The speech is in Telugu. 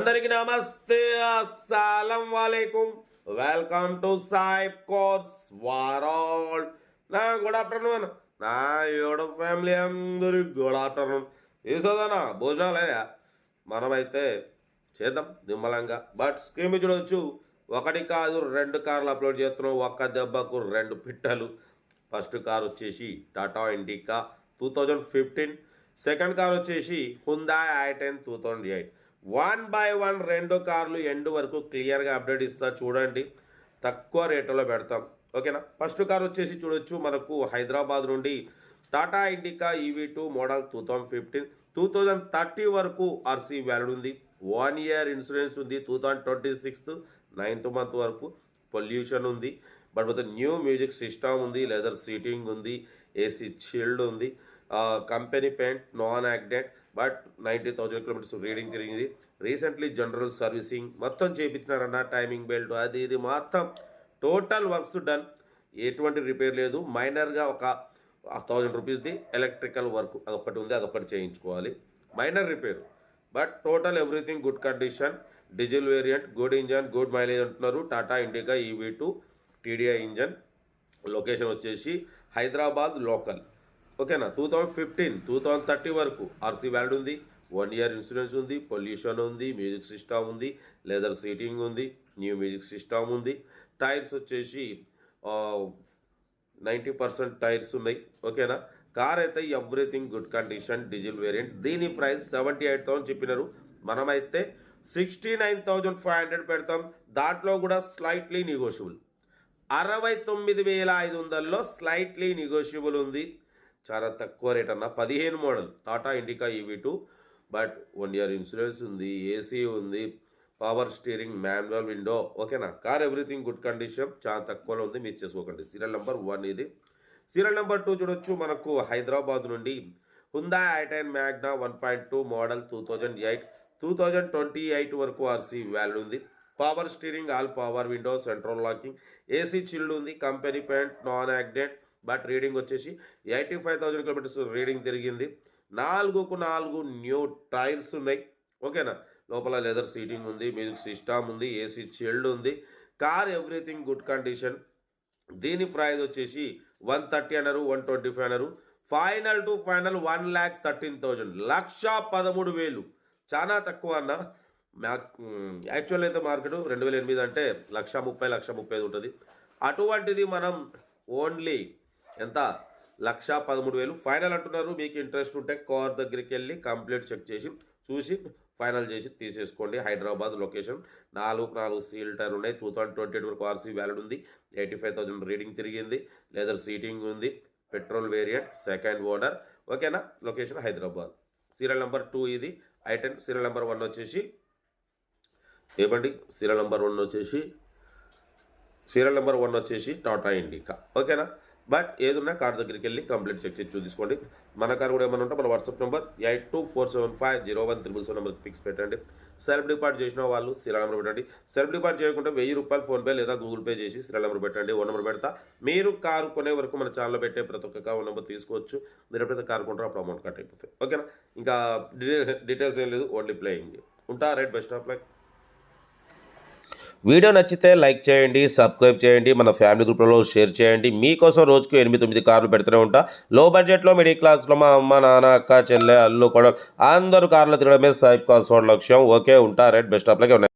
అందరికి నమస్తే. అస్సలం వాలేకుం. వెల్కమ్ టు సాయిబ్ కోర్స్ వారాల్ నా గుడ్ ఆఫ్టర్నూన్ నా ఏడు ఫ్యామిలీ అందరి గుడ్ ఆఫ్టర్నూన్ ఏసోదనా భోజనాలయ్యా? మనమైతే చేద్దాం నిమ్మలంగా. బట్ స్క్రీన్ చూడవచ్చు ఒకటి కాదు రెండు కార్లు అప్లోడ్ చేస్తున్నాం. ఒక్క దెబ్బకు రెండు పిట్టలు. ఫస్ట్ కార్ వచ్చేసి Tata Indica two thousand fifteen second car వచ్చేసి Hyundai i ten two thousand eight one by one రెండు కార్లు ఎండ్ వరకు క్లియర్గా అప్డేట్ ఇస్తా చూడండి. తక్కువ రేటులో పెడతాం. ఓకేనా? ఫస్ట్ కార్ వచ్చేసి చూడొచ్చు మనకు హైదరాబాద్ నుండి Tata Indica EV two model two thousand fifteen. Two thousand thirty వరకు ఆర్సీ వ్యాలిడ్ ఉంది. వన్ ఇయర్ ఇన్సూరెన్స్ ఉంది. Two thousand twenty sixth ninth month వరకు పొల్యూషన్ ఉంది. But with new music system ఉంది. లెదర్ సీటింగ్ ఉంది. ఏసీ చీల్డ్ ఉంది. Company paint non accident but ninety thousand kilometres reading తిరిగింది. రీసెంట్లీ జనరల్ సర్వీసింగ్ మొత్తం చేయించినారన్న టైమింగ్ బెల్ట్. అది ఇది మొత్తం టోటల్ వర్క్స్ డన్. ఎటువంటి రిపేర్ లేదు. మైనర్గా ఒక థౌజండ్ రూపీస్ది ఎలక్ట్రికల్ వర్క్ అదొకటి ఉంది. అదొకటి చేయించుకోవాలి. Minor repair. But total everything good condition. Diesel variant good engine good mileage అంటున్నారు. Tata Indica EV two TDI engine. Location వచ్చేసి హైదరాబాద్ లోకల్. ఓకేనా? Two thousand fifteen two thousand thirty వరకు ఆర్సీ వ్యాల్డ్ ఉంది. వన్ ఇయర్ ఇన్సూరెన్స్ ఉంది పొల్యూషన్ ఉంది మ్యూజిక్ సిస్టమ్ ఉంది లెదర్ సీటింగ్ ఉంది న్యూ మ్యూజిక్ సిస్టమ్ ఉంది. టైర్స్ వచ్చేసి నైంటీ పర్సెంట్ టైర్స్ ఉన్నాయి. ఓకేనా? కార్ అయితే everything good condition diesel variant దీని ప్రైస్ సెవెంటీ ఎయిట్ థౌసండ్ చెప్పినారు. మనమైతే sixty nine thousand five hundred పెడతాం. దాంట్లో కూడా స్లైట్లీ నెగోషియబుల్ అరవై తొమ్మిది వేల ఐదు వందల్లో స్లైట్లీ నెగోషియబుల్ ఉంది. చాలా తక్కువ రేట్ అన్న. పదిహేను model Tata Indica EV two but one year insurance ఉంది ఏసీ ఉంది పవర్ స్టీరింగ్ మాన్యువల్ విండో ఓకేనా? కార్ ఎవ్రీథింగ్ గుడ్ కండిషన్ చాలా తక్కువలో ఉంది మీరు చేసుకోకండి. సీరియల్ నెంబర్ వన్ ఇది. సీరియల్ నెంబర్ టూ చూడొచ్చు మనకు హైదరాబాద్ నుండి Hyundai i ten Magna one point two model two thousand eight two thousand twenty eight వరకు ఆర్సీ వ్యాల్యూ ఉంది. Power steering all power window central locking AC chilled ఉంది company paint non accident but reading వచ్చేసి eighty five thousand kilometres reading తిరిగింది. నాలుగుకు నాలుగు న్యూ టైర్స్ ఉన్నాయి. ఓకేనా? లోపల లెదర్ సీటింగ్ ఉంది మ్యూజిక్ సిస్టమ్ ఉంది ఏసీ చిల్డ్ ఉంది కార్ ఎవ్రీథింగ్ గుడ్ కండిషన్. దీని ప్రైజ్ వచ్చేసి వన్ థర్టీ అన్నారు వన్ ట్వంటీ ఫైవ్ అన్నారు. Final to final one lakh thirteen thousand లక్ష పదమూడు వేలు. చాలా తక్కువ అన్న. యాక్చువల్ అయితే మార్కెట్ రెండు వేల ఎనిమిది అంటే లక్ష ముప్పై లక్ష ముప్పై ఉంటుంది. అటువంటిది మనం ఓన్లీ ఎంత? లక్ష పదమూడు వేలు. ఫైనల్ అంటున్నారు. మీకు ఇంట్రెస్ట్ ఉంటే కార్ దగ్గరికి వెళ్ళి కంప్లీట్ చెక్ చేసి చూసి ఫైనల్ చేసి తీసేసుకోండి. హైదరాబాద్ లొకేషన్ నాలుగు నాలుగు సీల్ టైర్ ఉన్నాయి. టూ థౌసండ్ ట్వంటీ ఎయిట్ వరకు ఆర్సీ వ్యాలిడ్ ఉంది. ఎయిటీ ఫైవ్ థౌసండ్ రీడింగ్ తిరిగింది. లెదర్ సీటింగ్ ఉంది. Petrol variant second owner. ఓకేనా? Location Hyderabad. Serial number two ఇది. I ten serial number one వచ్చేసి ఏమండి? సీరియల్ నెంబర్ వన్ వచ్చేసి సీరియల్ నెంబర్ వన్ వచ్చేసి టాటా ఇండికా. ఓకేనా? బట్ ఏదున్నా కార్ దగ్గరికి వెళ్ళి కంప్లీట్ చెక్ చేసి చూసుకోండి మన కార్ కూడా ఏమైనా ఉంటే మన WhatsApp number eight two four seven five zero one triple seven నెంబర్కి ఫిక్స్ పెట్టండి. సెల్ఫ్ డిపార్ట్ చేసిన వాళ్ళు సిరా నెంబర్ పెట్టండి. సెల్ఫ్ డిపార్ట్ చేయకుండా వెయ్యి రూపాయలు ఫోన్పే లేదా గూగుల్ పే చేసి సిరా నెంబర్ పెట్టండి. ఓ నెంబర్ పెడతా. మీరు కారు కొనే వరకు మన ఛానల్లో పెట్టే ప్రతి ఒక్క కార్ నెంబర్ తీసుకోవచ్చు. మీరు ఎప్పుడైతే కారు కొంటారో అప్పుడు అమౌంట్ కట్ అయిపోతుంది ఓకేనా? ఇంకా డీటెయిల్స్ ఏం లేదు. Only playing. ఉంటా? Right best of like. Video నచ్చితే లైక్ చేయండి సబ్స్క్రైబ్ చేయండి మన ఫ్యామిలీ గ్రూప్లలో షేర్ చేయండి. మీకోసం రోజుకు ఎనిమిది తొమ్మిది కార్లు పెడుతూనే ఉంటా. లో బడ్జెట్లో మిడిల్ క్లాస్లో మా అమ్మ నాన్న అక్క చెల్లె అల్లు కూడా అందరూ కార్లు తిరగడమే సైప్ కాస్ లక్ష్యం. ఓకే ఉంటా రైట్ బెస్ట్ ఆఫ్ లైక్